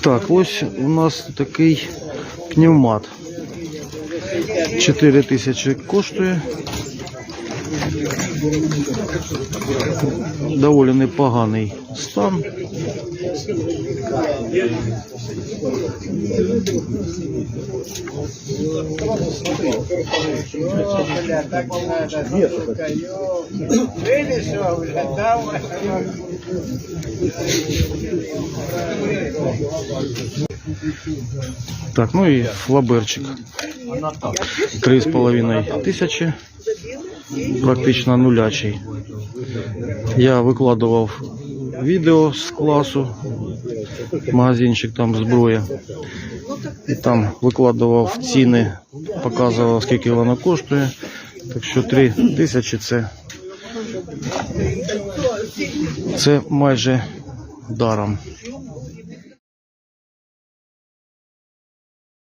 Так, ось у нас такий пневмат. 4 тисячі коштує. Доволі непоганий Стан. бля, так ну и флаберчик. Три с половиной тисячі. Практично нулячий. Я выкладывал відео з класу, магазинчик там зброя. І там викладував ціни, показував скільки воно коштує. Так що 3 тисячі це, це майже даром.